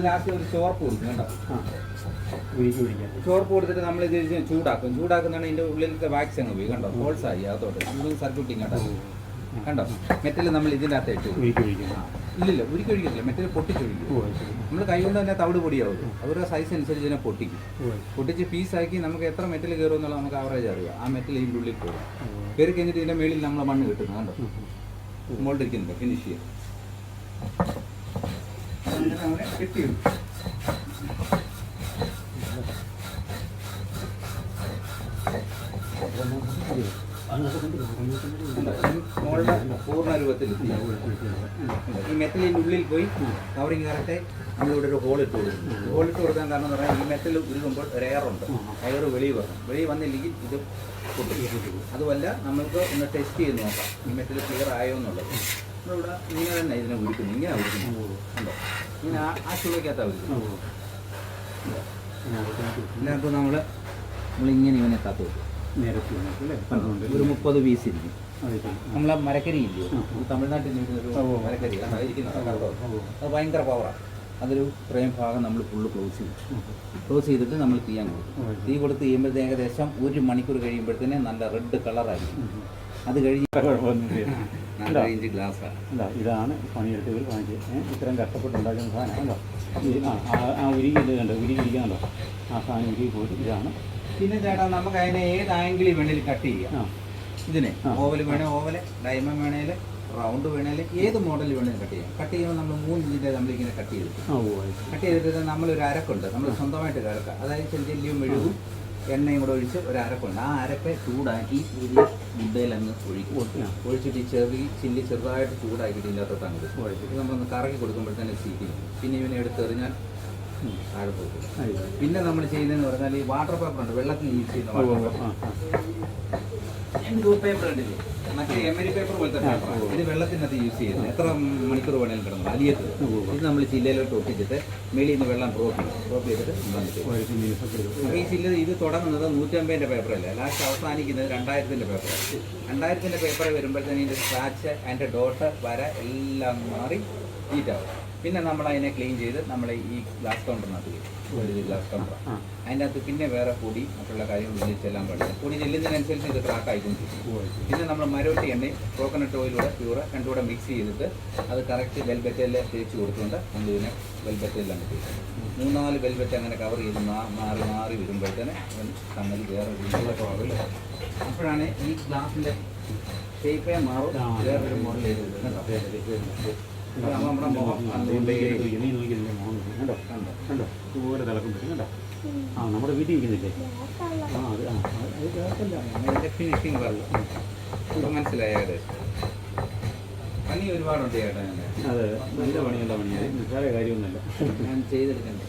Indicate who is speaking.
Speaker 1: Last ഒരു ചോർപ്പ് കൊടുത്തിട്ട് നമ്മൾ ഇത് ചൂടാക്കും ചൂടാക്കുന്നതാണ് ഇതിന്റെ ഉള്ളിലത്തെ വാക്സ് അങ്ങ് പോയി കണ്ടോ ഹോൾസ് ആയി അതോട്ട് നമ്മൾ സർക്യൂട്ടിങ് കണ്ടോ മെറ്റൽ നമ്മൾ ഇതിന്റെ അകത്ത് ഇട്ട് ഇല്ലില്ല ഉരുക്കി ഒഴിക്കത്തില്ല മെറ്റൽ പൊട്ടിച്ചൊഴിക്കും നമ്മൾ കൈ കൊണ്ട് തന്നെ തവിട് പൊടിയാവും അവരുടെ സൈസ് അനുസരിച്ച് തന്നെ പൊട്ടിക്കും പൊട്ടിച്ച് പീസാക്കി നമുക്ക് എത്ര മെറ്റൽ കയറും എന്നുള്ളത് നമുക്ക് ആവറേജ് അറിയാം ആ മെറ്റൽ ഇതിന്റെ ഉള്ളിൽ പോകും കയറി കഴിഞ്ഞിട്ട് ഇതിന്റെ മേളിൽ നമ്മൾ മണ്ണ് കിട്ടുന്നത് കണ്ടോ? ഇരിക്കുന്നുണ്ട് ഫിനിഷ് ചെയ്യാം. അങ്ങനെ കെട്ടിയിടും മോളുടെ പൂർണ രൂപത്തിൽ ഈ മെറ്റലിന്റെ ഉള്ളിൽ പോയി കവറിങ് കറക്റ്റ് നമ്മളിവിടെ ഒരു ഹോൾ ഇട്ട് കൊടുക്കും ഹോൾ ഇട്ട് കൊടുക്കാൻ കാരണം എന്ന് പറഞ്ഞാൽ ഈ മെറ്റൽ ഉരുകുമ്പോൾ ഒരു എയറുണ്ട് എയർ വെളിയിൽ വരണം വെളിയിൽ വന്നില്ലെങ്കിൽ ഇത് അതുമല്ല നമ്മൾക്ക് ഒന്ന് ടെസ്റ്റ് ചെയ്ത് നോക്കാം. ഈ മെറ്റൽ ക്ലിയർ ആയോ എന്നുള്ളത്. നമ്മളിവിടെ ഇങ്ങനെ തന്നെ ഇതിനെ ഉരുക്കുന്നു. ഇങ്ങനെ ഉരുക്കുന്നു. കണ്ടോ? ഇങ്ങനെ ആ ചുവയ്ക്കകത്താണ് ഉരുക്കുന്നത്. ഇതിനകത്ത് നമ്മൾ നമ്മളിങ്ങനെ ഇവനെ കാത്തു വെക്കും.
Speaker 2: നേരത്തെ അല്ലേ?
Speaker 1: ഒരു മുപ്പത് പീസ് ഇരിക്കും നമ്മളെ മരക്കരി ഇല്ലേ തമിഴ്നാട്ടിൽ ഒരു. മരക്കരി അത് ഭയങ്കര പവറാണ് അതൊരു ഇത്രയും ഭാഗം നമ്മൾ ഫുള്ള് ക്ലോസ് ചെയ്യും ക്ലോസ് ചെയ്തിട്ട് നമ്മൾ തീയാൻ കൊടുക്കും. തീ കൊടുത്ത് കഴിയുമ്പോഴത്തേക്ക് ഏകദേശം ഒരു മണിക്കൂർ കഴിയുമ്പോഴത്തേനെ നല്ല റെഡ് കളറായിരിക്കും അത് കഴിഞ്ഞ് റേഞ്ച് ഗ്ലാസ്സാണ്
Speaker 2: ഇതാണ് പണിയെടുത്തവർ കാണിച്ചത് ഏ, ഇത്രയും കഷ്ടപ്പെട്ടുണ്ടാക്കുന്ന സാധനം. കണ്ടോ? ആ ആ- ആ ഉരുകി ഇത് കണ്ടോ? ഉരുകി ഇരിക്കാണ്ടോ ആ സാധനം ഉരുകി പോയിട്ട് ഇതാണ്
Speaker 1: പിന്നെ ചേട്ടാ നമുക്ക് അതിനെ ഏത് ആംഗിളിൽ വേണേലും കട്ട് ചെയ്യാം. ഇതിനെ. ഓവൽ വേണേ ഓവൽ ഡയമണ്ട് വേണേൽ റൗണ്ട് വേണേൽ ഏത് മോഡൽ വേണേലും കട്ട് ചെയ്യാം. കട്ട് ചെയ്യുമ്പോൾ നമ്മൾ മൂന്ന് ഇഞ്ചിന്റെ നമ്മളിങ്ങനെ കട്ട് ചെയ്തു
Speaker 2: ആ ഓ അത് ശരി.
Speaker 1: കട്ട് ചെയ്തിട്ട് നമ്മളൊരു അരക്കുണ്ട്. നമ്മൾ സ്വന്തമായിട്ട് ഒരു അരക്ക. അതായത് ചെല്ലിയും മെഴുകും എണ്ണയും കൂടെ ഒഴിച്ച് ഒരു അരക്കുണ്ട്. ആ അരപ്പെ ചൂടാക്കി ഇതിൽ മുട്ടയിൽ അങ്ങ് ഒഴിക്കും.
Speaker 2: കൊടുക്കുക
Speaker 1: ഒഴിച്ചിട്ട് ചെറിയ ചില്ലി ചെറുതായിട്ട് ചൂടാക്കിയിട്ട് ഇതിന്റെ അകത്തോട്ട് അങ്ങ്. ഇത് നമ്മളൊന്ന് കറക്കി കൊടുക്കുമ്പോഴത്തേനെ സീറ്റിങ് പിന്നെ ഇവനെ എടുത്തെറിഞ്ഞാൽ. താഴെ പോകും പിന്നെ നമ്മൾ ചെയ്യുന്നതെന്ന് പറഞ്ഞാൽ ഈ വാട്ടർ പേപ്പർ ഉണ്ട്. വെള്ളത്തിൽ യൂസ് ചെയ്യുന്ന വാട്ടർ പേപ്പർ പേപ്പർ ഉണ്ടല്ലേ മറ്റേ എമരി പേപ്പർ പോലത്തെ
Speaker 2: പേപ്പർ.
Speaker 1: ഇത് വെള്ളത്തിനകത്ത് യൂസ് ചെയ്യുന്നത്. എത്ര മണിക്കൂർ വേണേലും കിടന്നു അലിയത്ത്. ഇത് നമ്മൾ ചില്ലയിലോട്ട് ഒട്ടിച്ചിട്ട് മേളിൽ നിന്ന് വെള്ളം ഡ്രോപ്പ് ചെയ്യും. ഡ്രോപ്പ് ചെയ്തിട്ട്. അപ്പോൾ ഈ ചില്ല ഇത് തുടങ്ങുന്നത് നൂറ്റമ്പതിന്റെ പേപ്പറല്ല ലാസ്റ്റ് അവസാനിക്കുന്നത് രണ്ടായിരത്തിന്റെ പേപ്പറാണ് രണ്ടായിരത്തിന്റെ പേപ്പർ വരുമ്പോഴത്തേനും ഇതിന്റെ സ്ക്രാച്ച് അതിന്റെ ഡോട്ട് വര എല്ലാം മാറി നീറ്റാവും പിന്നെ നമ്മൾ അതിനെ ക്ലീൻ ചെയ്ത് നമ്മൾ ഈ ഗ്ലാസ് കൗണ്ടറിനകത്ത് വരും ഒരു ഗ്ലാസ് കൗണ്ടർ അതിന്റെ അകത്ത് പിന്നെ വേറെ പൊടി മറ്റുള്ള കാര്യങ്ങൾ ഉള്ളിൽ ചെല്ലാൻ പാടില്ല. പൊടി ചെല്ലുന്നതിനനുസരിച്ച് ഇത് ക്രാക്ക് ആയിക്കൊണ്ടിരിക്കും. പിന്നെ നമ്മൾ മരോട്ടി എണ്ണയും കോക്കനട്ട് ഓയിലൂടെ പ്യൂറ് രണ്ടുകൂടെ മിക്സ് ചെയ്തിട്ട് അത് കറക്റ്റ് വെൽബറ്റയിൽ തേച്ച് കൊടുത്തുകൊണ്ട് നമ്മൾ ഇതിനെ വെൽബറ്റെല്ലാം തേക്കും മൂന്നാൽ വെൽബറ്റ് അങ്ങനെ കവർ ചെയ്ത് മാറി മാറി വരുമ്പോഴത്തേന് തമ്മിൽ വേറെ രീതിയിലുള്ള ആവില്ല അപ്പോഴാണ് ഈ ഗ്ലാസിന്റെ ഷേപ്പേ മാറും. വേറൊരു മോഡൽ ചെയ്ത്
Speaker 2: കണ്ടോ
Speaker 1: കണ്ടോ
Speaker 2: കണ്ടോ ഇതുപോലെ തിളക്കം കണ്ടോ ആ നമ്മുടെ വീട്ടിൽ ഇരിക്കുന്നില്ലേ ആ അത് ആ
Speaker 1: അതിന്റെ ഫിനിഷിങ് ഇപ്പം മനസ്സിലായ പണി ഒരുപാടുണ്ട് ചേട്ടാ
Speaker 2: അതെ നല്ല പണിയല്ല പണിയായി നിസ്സാര കാര്യമൊന്നുമല്ല
Speaker 1: ഞാൻ ചെയ്തെടുക്കണ്ടേ